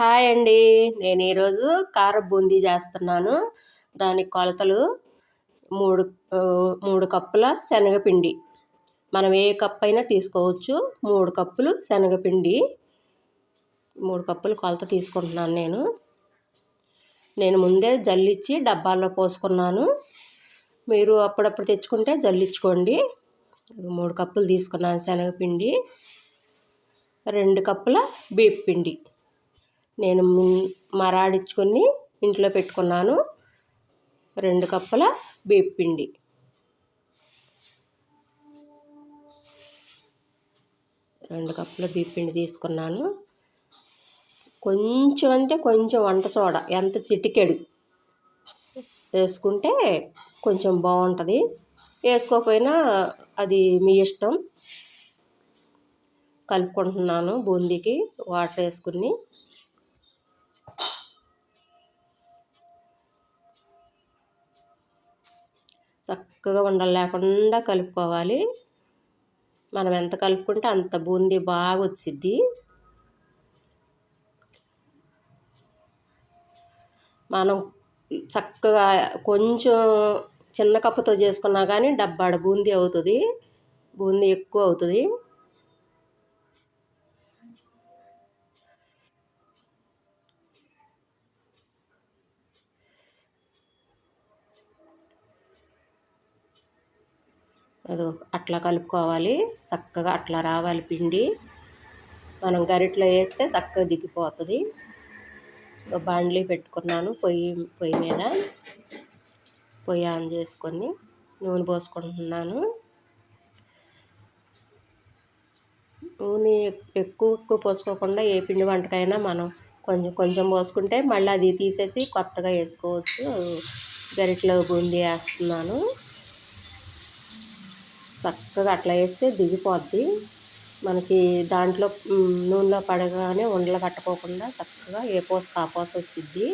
Hi అండి. నేను ఈరోజు కార బూందీ చేస్తున్నాను. దానికి కొలతలు మూడు మూడు కప్పుల శనగపిండి. మనం ఏ కప్పు అయినా తీసుకోవచ్చు. మూడు కప్పులు శనగపిండి. మూడు కప్పులు కొలత తీసుకుంటున్నాను నేను. నేను ముందే జల్లిచ్చి డబ్బాల్లో పోసుకున్నాను. మీరు అప్పుడప్పుడు తెచ్చుకుంటే జల్లించుకోండి మూడు కప్పులు తీసుకున్నాను శనగపిండి. రెండు కప్పుల బీప్ పిండి. నేను మరాడించుకొని ఇంట్లో పెట్టుకున్నాను. రెండు కప్పుల బీప్ పిండి. రెండు కప్పుల బీప్ తీసుకున్నాను. కొంచెం అంటే కొంచెం వంట సోడ ఎంత చిటికెడు. వేసుకుంటే కొంచెం బాగుంటుంది వేసుకోకపోయినా అది మీ ఇష్టం. కలుపుకుంటున్నాను బూందీకి వాటర్ వేసుకుని. చక్కగా ఉండలు లేకుండా కలుపుకోవాలి. మనం ఎంత కలుపుకుంటే అంత బూందీ బాగా వచ్చిద్ది. మనం చక్కగా కొంచెం చిన్న కప్పుతో చేసుకున్నా కానీ డబ్బాడ బూందీ అవుతుంది. బూందీ ఎక్కువ అవుతుంది. అది అట్లా కలుపుకోవాలి. చక్కగా అట్లా రావాలి పిండి. మనం గరిట్లో వేస్తే చక్కగా దిగిపోతుంది. బాండ్లీ పెట్టుకున్నాను పొయ్యి పొయ్యి మీద. పొయ్యి ఆన్ చేసుకొని నూనె పోసుకుంటున్నాను. నూనె ఎక్కువ ఎక్కువ పోసుకోకుండా ఏ పిండి వంటకైనా మనం కొంచెం కొంచెం పోసుకుంటే మళ్ళీ అది తీసేసి కొత్తగా వేసుకోవచ్చు. గరిటలో బూందీ వేస్తున్నాను. చక్కగా అట్లా వేస్తే దిగిపోద్ది. మనకి దాంట్లో నూనెలో పడగానే ఉండలు కట్టుకోకుండా చక్కగా ఏ పోసు కాపోసు వచ్చిద్ది.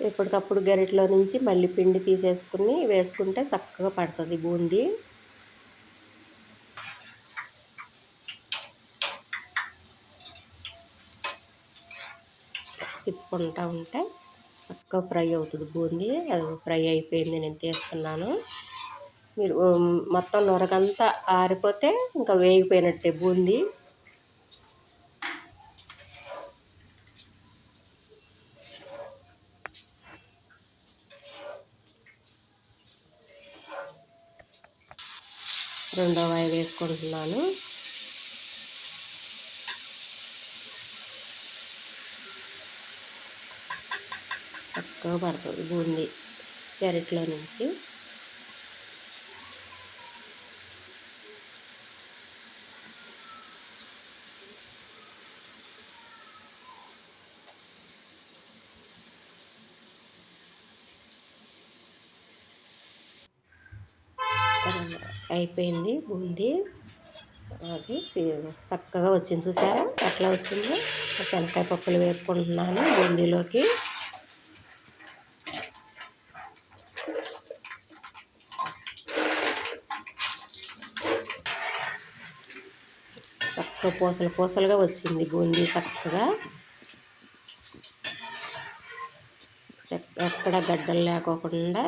ఎప్పటికప్పుడు గరిటలో నుంచి మళ్ళీ పిండి తీసేసుకుని వేసుకుంటే చక్కగా పడుతుంది బూందీ. తిప్పుకుంటూ ఉంటే చక్కగా ఫ్రై అవుతుంది బూంది. అది ఫ్రై అయిపోయింది నేను తీస్తున్నాను. మీరు మొత్తం నొరకంతా ఆరిపోతే ఇంకా వేగిపోయినట్టే బూంది. రెండో వాయి వేసుకుంటున్నాను. చక్కగా పడుతుంది. బూందీ గరిట్లో నుంచి. అయిపోయింది బూందీ. అది చక్కగా వచ్చింది చూసారా? ఎట్లా వచ్చిందో? శనకాయ పప్పులు వేపుకుంటున్నాను బూందీలోకి. చక్కగా పూసలు పూసలుగా వచ్చింది బూందీ చక్కగా. ఎక్కడ గడ్డలు లేకోకుండా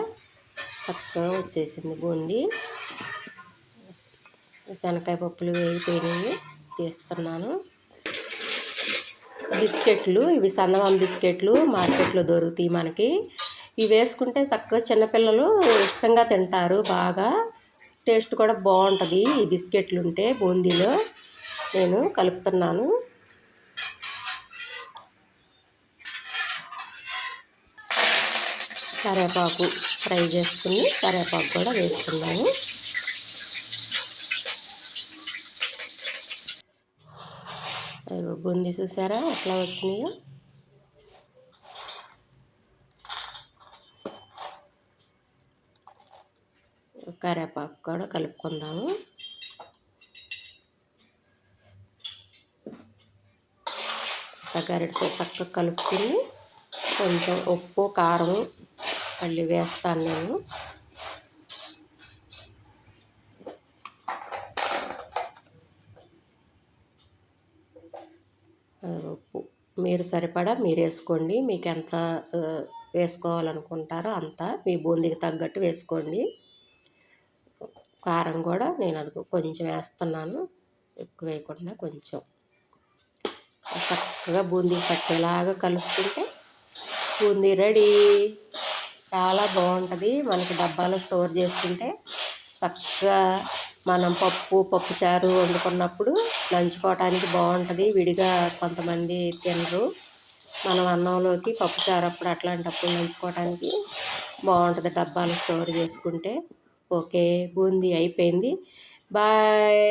చక్కగా వచ్చేసింది బూందీ. శనకాయ పప్పులు వేయిపోయినవి తీస్తున్నాను. బిస్కెట్లు ఇవి సన్నవాం బిస్కెట్లు మార్కెట్లో దొరుకుతాయి మనకి. ఇవి వేసుకుంటే చక్కగా చిన్నపిల్లలు ఇష్టంగా తింటారు బాగా. టేస్ట్ కూడా బాగుంటుంది ఈ బిస్కెట్లు ఉంటే బూందీలో. నేను కలుపుతున్నాను. కరివేపాకు ఫ్రై చేసుకుని కరివేపాకు కూడా వేసుకున్నాను బూందీ చూసారా? ఎట్లా వచ్చినాయో? కరివేపాకు కూడా కలుపుకుందాము. గరిటతో చక్కగా కలుపుకుని కొంచెం ఉప్పు కారం మళ్ళీ వేస్తాను నేను. ఉప్పు. మీరు సరిపడా మీరు వేసుకోండి. మీకు ఎంత వేసుకోవాలనుకుంటారో అంత. మీ బూందీకి తగ్గట్టు వేసుకోండి. కారం కూడా నేను అది కొంచెం వేస్తున్నాను. ఎక్కువ వేయకుండా కొంచెం. చక్కగా బూందీ పట్టేలాగా కలుపుకుంటే బూందీ రెడీ. చాలా బాగుంటుంది. మనకి డబ్బాలో స్టోర్ చేసుకుంటే చక్కగా మనం పప్పు పప్పుచారు వండుకున్నప్పుడు నంచుకోవటానికి బాగుంటుంది. విడిగా కొంతమంది తినరు. మనం అన్నంలోకి పప్పుచారు అప్పుడు అట్లాంటప్పుడు నంచుకోవటానికి బాగుంటుంది డబ్బాలు స్టోర్ చేసుకుంటే. ఓకే బూందీ అయిపోయింది. బాయ్.